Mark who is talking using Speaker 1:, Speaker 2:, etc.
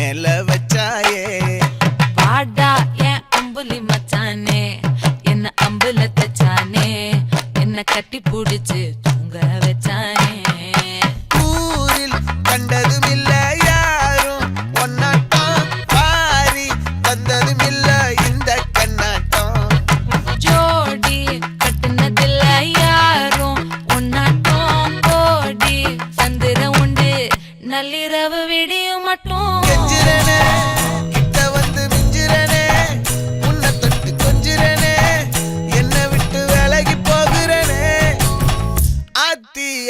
Speaker 1: மேல வச்சாயே.
Speaker 2: வாடா என் அம்புலி மச்சானே. என்ன அம்புல தச்சானே என்ன கட்டி புடிச்சு தூங்க வச்சானே.
Speaker 1: ஊரில் கண்டதும் இல்ல யாரும். ஒன்னாட்டம் பாரி தந்ததும் இல்ல இந்த கண்ணாட்டம்.
Speaker 2: ஜோடி கட்டுனதில்ல யாரும். உன்னாட்டம் கோடி சந்திர உண்டு. நள்ளிரவு விடியும் மட்டும்.